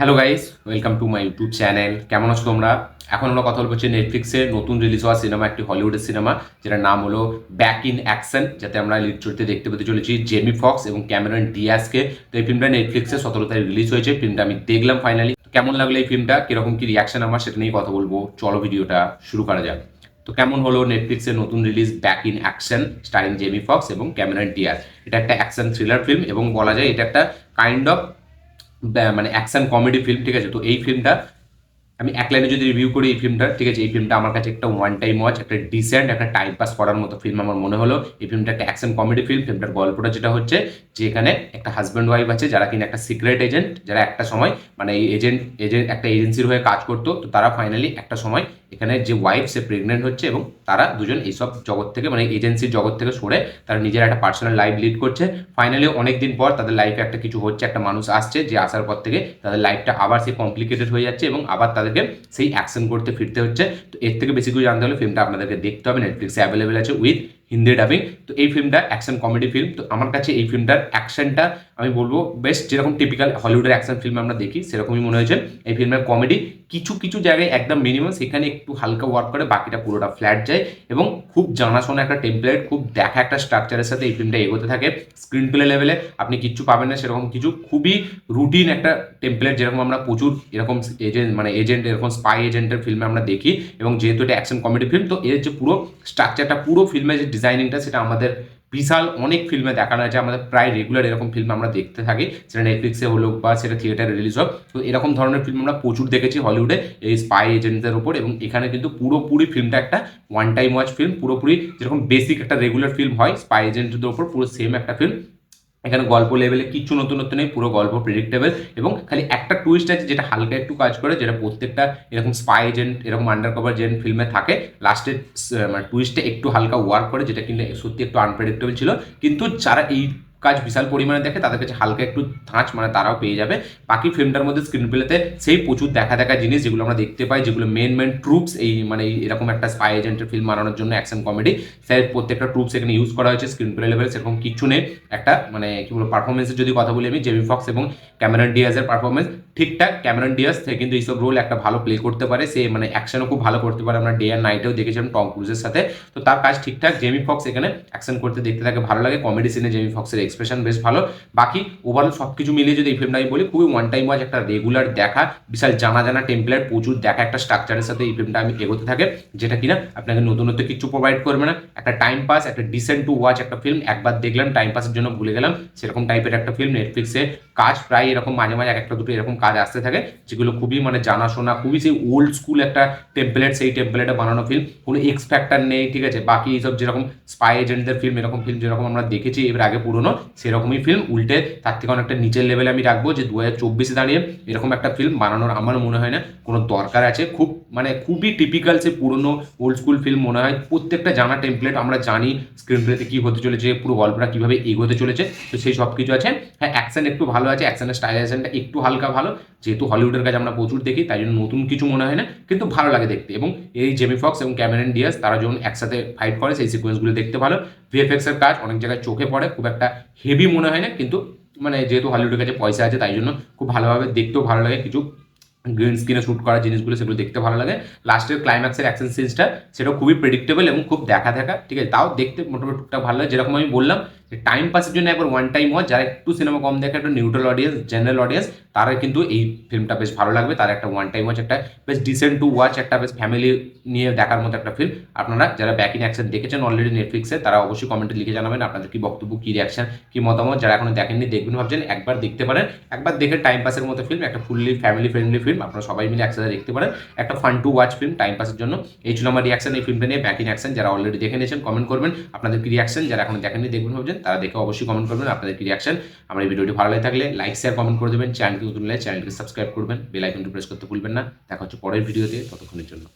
Hello guys welcome to my YouTube channel কেমন আছো তোমরা? এখন আমরা কথা বলব হচ্ছে নেটফ্লিক্সের নতুন রিলিজ হওয়া সিনেমা একটি হলিউডের সিনেমা যেটার নাম হলো ব্যাক ইন অ্যাকশন যাতে আমরা লিড চরিত্রে দেখতে পেতে চলেছি জেমি ফক্স এবং ক্যামেরন ডিয়াসকে তো এই ফিল্মটা নেটফ্লিক্সে সতেরো তারিখ রিলিজ হয়েছে। ফিল্মটা আমি দেখলাম ফাইনালি কেমন লাগল এই ফিল্মটা কীরকম কি রিয়াকশন আমার সেটা নিয়ে কথা বলব। চলো ভিডিওটা শুরু করা যাক। তো কেমন হলো নেটফ্লিক্সের নতুন release back in action starring Jamie Foxx এবং ক্যামেরন ডিয়াস এটা একটা অ্যাকশন থ্রিলার ফিল্ম এবং বলা যায় এটা একটা কাইন্ড অফ মানে অ্যাকশন কমেডি ফিল্ম ঠিক আছে? তো এই ফিল্মটা আমি এক লাইনে যদি রিভিউ করি এই ফিল্মটা ঠিক আছে, এই ফিল্মটা আমার কাছে একটা ওয়ান টাইম ওয়াচ একটা ডিসেন্ট একটা টাইম পাস করার মতো ফিল্ম আমার মনে হলো। এই ফিল্মটা একটা অ্যাকশন কমেডি ফিল্ম ফিল্মটার গল্পটা যেটা হচ্ছে যে এখানে একটা হাজব্যান্ড ওয়াইফ আছে যারা কিনা একটা সিক্রেট এজেন্ট যারা একটা সময় মানে এই এজেন্ট এজেন্ট একটা এজেন্সির হয়ে কাজ করতো, তো তারা ফাইনালি একটা সময় এখানে যে ওয়াইফ সে প্রেগনেন্ট হচ্ছে এবং তারা দুজন এইসব জগৎ থেকে মানে এজেন্সির জগৎ থেকে সরে তারা নিজের একটা পার্সোনাল লাইফ লিড করছে। ফাইনালি অনেক দিন পর তাদের লাইফে একটা কিছু হচ্ছে, একটা মানুষ আসছে, যে আসার পর থেকে তাদের লাইফটা আবার সে কমপ্লিকেটেড হয়ে যাচ্ছে এবং আবার তাদেরকে সেই অ্যাকশন করতে ফিরতে হচ্ছে। তো এর থেকে বেশি কিছু জানতে হলে ফিল্মটা আপনাদেরকে দেখতে হবে। নেটফ্লিক্সে অ্যাভেলেবেল আছে উইথ হিন্দি ডাবিং। তো এই ফিল্মটা অ্যাকশন কমেডি ফিল্ম তো আমার কাছে এই ফিল্মটার অ্যাকশনটা আমি বলব বেস্ট যেরকম টিপিক্যাল হলিউডের অ্যাকশন ফিল্ম আমরা দেখি, সেরকমই মনে হয়েছে এই ফিল্মের কমেডি কিছু কিছু জায়গায় একদম মিনিমাম সেখানে একটু হালকা ওয়ার্ক করে, বাকিটা পুরোটা ফ্ল্যাট যায় এবং খুব জানাশোনা একটা টেমপ্লেট খুব দেখা একটা স্ট্রাকচারের সাথে এই ফিল্মটা এগোতে থাকে। স্ক্রিন প্লে লেভেলে আপনি কিচ্ছু পাবেন না সেরকম কিছু। খুবই রুটিন একটা টেমপ্লেট যেরকম আমরা প্রচুর এরকম এজেন্ট মানে এজেন্ট এরকম স্পাই এজেন্টের ফিল্মে আমরা দেখি এবং যেহেতু এটা অ্যাকশন কমেডি ফিল্ম তো এর যে পুরো স্ট্রাকচারটা পুরো ফিল্মের যে ডিজাইনিংটা সেটা আমাদের বিশাল অনেক ফিল্মে দেখানো হয়েছে। আমাদের প্রায় রেগুলার এরকম ফিল্ম আমরা দেখতে থাকি। সেটা নেটফ্লিক্সে হলো বা সেটা থিয়েটারে রিলিজ হোক। তো এরকম ধরনের ফিল্ম আমরা প্রচুর দেখেছি হলিউডে এই স্পাই এজেন্টদের ওপর এবং এখানে কিন্তু পুরোপুরি ফিল্মটা একটা ওয়ান টাইম ওয়াচ ফিল্ম পুরোপুরি যেরকম বেসিক একটা রেগুলার ফিল্ম হয় স্পাই এজেন্টদের ওপর পুরো সেম একটা ফিল্ম এখানে গল্প লেভেলে কিছু নতুন নতুন নেই, পুরো গল্প প্রেডিক্টেবল এবং খালি একটা টুইস্ট আছে যেটা হালকা একটু কাজ করে, যেটা প্রত্যেকটা এরকম স্পাই এজেন্ট এরকম আন্ডার কভার জেন্ট ফিল্মে থাকে। লাস্টের মানে টুইস্টে একটু হালকা ওয়ার্ক করে, যেটা কিন্তু সত্যি একটু আনপ্রেডিক্টেবল ছিল। কিন্তু যারা এই কাজ বিশাল পরিমাণে দেখে, তাদের কাছে হালকা একটু ধাঁচ মানে তারাও পেয়ে যাবে। বাকি ফিল্মটার মধ্যে স্ক্রিন প্লেতে সেই প্রচুর দেখা দেখা জিনিস যেগুলো আমরা দেখতে পাই, যেগুলো মেন মেন ট্রুপস এই মানে এরকম একটা স্পাই এজেন্টের ফিল্ম বানানোর জন্য অ্যাকশন কমেডি সেই প্রত্যেকটা ট্রুপস এখানে ইউজ করা হয়েছে স্ক্রিন প্লে লেভেল সেরকম কিছু নেই। একটা মানে কি বলব পারফরমেন্সের যদি কথা বলি আমি জেমি ফক্স এবং ক্যামেরন ডিয়াজের পারফরমেন্স ঠিকঠাক ক্যামেরন ডিয়াস সে কিন্তু এইসব রোল একটা ভালো প্লে করতে পারে। সে মানে অ্যাকশনও খুব ভালো করতে পারে। আমরা ডে অ্যান্ড নাইটেও দেখেছিলাম টম ক্রুজের সাথে। তো তার কাজ ঠিকঠাক। জেমি ফক্স এখানে অ্যাকশন করতে দেখতে থাকে ভালো লাগে। কমেডি সিনে জেমি ফক্সের এক্সপ্রেশন বেশ ভালো। বাকি ওভারঅল সব কিছু মিলিয়ে যদি এই ফিল্মটা আমি বলি, খুবই ওয়ান টাইম ওয়াজ একটা রেগুলার দেখা, বিশাল জানা জানা টেম্পলেট প্রচুর দেখা, একটা স্ট্রাকচারের সাথে এই ফিল্মটা আমি এগোতে থাকে, যেটা কিনা আপনাকে নতুনত্ব কিছু প্রোভাইড করবে না। একটা টাইম পাস একটা ডিসেন্ট টু ওয়াচ একটা ফিল্ম একবার দেখলাম টাইম পাসের জন্য ভুলে গেলাম, সেরকম টাইপের একটা ফিল্ম নেটফ্লিক্সে কাজ প্রায় এরকম মাঝে মাঝে এক একটা দুটো এরকম কাজ আসতে থাকে, যেগুলো খুবই মানে জানাশোনা, খুবই সেই ওল্ড স্কুল একটা টেম্পলেট সেই টেম্পলেটে বানানো ফিল্ম কোনো এক্স ফ্যাক্টর নেই, ঠিক আছে? বাকি এইসব যেরকম স্পাই এজেন্টদের ফিল্ম এরকম ফিল্ম যেরকম আমরা দেখেছি এর আগে পুরনো, সেরকমই ফিল্ম উল্টে তার থেকে অনেকটা নিচের লেভেলে আমি রাখব যে দু হাজার চব্বিশে দাঁড়িয়ে এরকম একটা ফিল্ম বানানোর আমার মনে হয় না। কোনো দরকার আছে? খুব মানে খুবই টিপিক্যাল সে পুরনো ওল্ড স্কুল ফিল্ম মনে হয়। প্রত্যেকটা জানা টেমপ্লেট আমরা জানি স্ক্রিন প্লেতে কী হতে চলেছে, পুরো গল্পটা কীভাবে এগোতে চলেছে। তো সেই সব কিছু আছে। হ্যাঁ অ্যাকশন একটু ভালো আছে অ্যাকশনের স্টাইলাইজেশনটা একটু হালকা ভালো। যেহেতু হলিউডের কাজ আমরা প্রচুর দেখি, তাই জন্য নতুন কিছু মনে হয় না, কিন্তু ভালো লাগে দেখতে। এবং এই জেমি ফক্স এবং ক্যামেরন ডিয়াস তারা যখন একসাথে ফাইট করে, সেই সিকোয়েন্সগুলো দেখতে ভালো। ভিএফএক্স এর কাজ অনেক জায়গায় চোখে পড়ে, খুব একটা হেভি মনে হয় না, কিন্তু মানে যেহেতু হলিউডের কাছে পয়সা আছে, তাই জন্য খুব ভালোভাবে দেখতেও ভালো লাগে। কিছু গ্রিন স্ক্রিনে শ্যুট করা জিনিসগুলো সেগুলো দেখতে ভালো লাগে। লাস্টের ক্লাইম্যাক্সের অ্যাকশন সিনসটা সেটা খুবই প্রেডিক্টেবল এবং খুব দেখা দেখা ঠিক আছে? তাও দেখতে মোটামুটি টুকটাক ভালো লাগে, যেরকম আমি বললাম টাইম পাসের জন্য একবার ওয়ান টাইম হয়, যারা একটু সিনেমা কম দেখে, একটা নিউট্রাল অডিয়েন্স জেনারেল অডিয়েন্স তারা কিন্তু এই ফিল্মটা বেশ ভালো লাগবে। তার একটা ওয়ান টাইম ওয়াচ একটা বেশ ডিসেন্ট টু ওয়াচ একটা বেশ ফ্যামিলি নিয়ে দেখার মতো একটা ফিল্ম আপনারা যারা ব্যাক ইন অ্যাকশন দেখেছেন অলরেডি নেটফ্লিক্সে তারা অবশ্যই কমেন্টে লিখে জানাবেন আপনাদের কি বক্তব্য, কি রিয়াকশন কি মতামত। যারা এখনও দেখেননি, দেখবেন, ভাবছেন, একবার দেখতে পারেন। একবার দেখে টাইম পাসের মতো ফিল্ম একটা ফুললি ফ্যামিলি ফ্রেন্ডলি ফিল্ম আপনারা সবাই মিলে একসাথে দেখতে পারেন। একটা fun to watch film time পাসের জন্য। এই ছিল আমার রিয়াকশন এই ফিল্মটা নিয়ে ব্যাক ইন অ্যাকশন যারা অলরেডি দেখে নিয়েছেন কমেন্ট করবেন। আপনাদের কি রিয়াকশন যারা এখনও দেখেননি, দেখবেন, ভাবছেন তারা দেখে অবশ্যই কমেন্ট করবেন, আপনাদের কি রিয়াকশন আমার এই ভিডিওটি ভালো লাগে থাকলে লাইক শেয়ার কমেন্ট করে দেবেন। চ্যানেলটি নতুন চ্যানেলটি সাবস্ক্রাইব করবেন। বেল আইকনটি প্রেস করতে ভুলবেন না। দেখা হচ্ছে পরের ভিডিওতে। ততক্ষণের জন্য.